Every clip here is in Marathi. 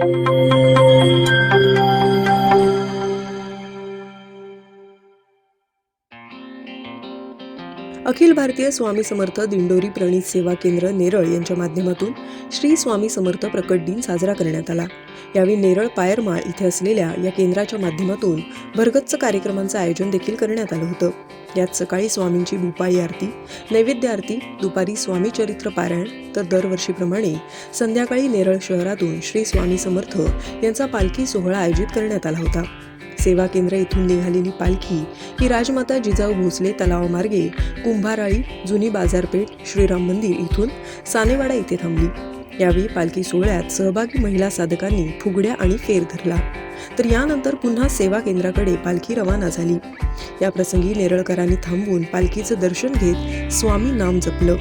Música अखिल भारतीय स्वामी समर्थ दिंडोरी प्रणित सेवा केंद्र नेरळ यांच्या माध्यमातून श्री स्वामी समर्थ प्रकट दिन साजरा करण्यात आला. यावेळी नेरळ पायरमाळ इथे असलेल्या या केंद्राच्या माध्यमातून भरगच्च कार्यक्रमांचं आयोजन देखील करण्यात आलं होतं. यात सकाळी स्वामींची भूपाई आरती नैवेद्य आरती दुपारी स्वामी चरित्र पारायण तर दरवर्षीप्रमाणे संध्याकाळी नेरळ शहरातून श्री स्वामी समर्थ यांचा पालखी सोहळा आयोजित करण्यात आला होता. सेवा केंद्र इथून निघालेली पालखी ही राजमाता जिजाऊ भोसले तलावामार्गे कुंभाराळी जुनी बाजारपेठ श्रीराम मंदिर इथून सानेवाडा इथे थांबली. यावेळी पालखी सोहळ्यात सहभागी महिला साधकांनी फुगड्या आणि फेर धरला. तर यानंतर पुन्हा सेवा केंद्राकडे पालखी रवाना झाली. याप्रसंगी नेरळकरांनी थांबून पालखीचं दर्शन घेत स्वामी नाम जपलं.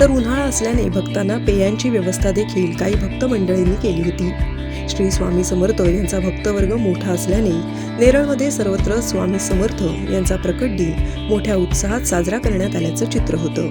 तर उन्हाळा असल्याने भक्तांना पेयांची व्यवस्था देखील काही भक्त मंडळींनी केली होती. श्री स्वामी समर्थ यांचा भक्तवर्ग मोठा असल्याने नेरळमध्ये सर्वत्र स्वामी समर्थ यांचा प्रकट दिन मोठ्या उत्साहात साजरा करण्यात आल्याचं चित्र होतं.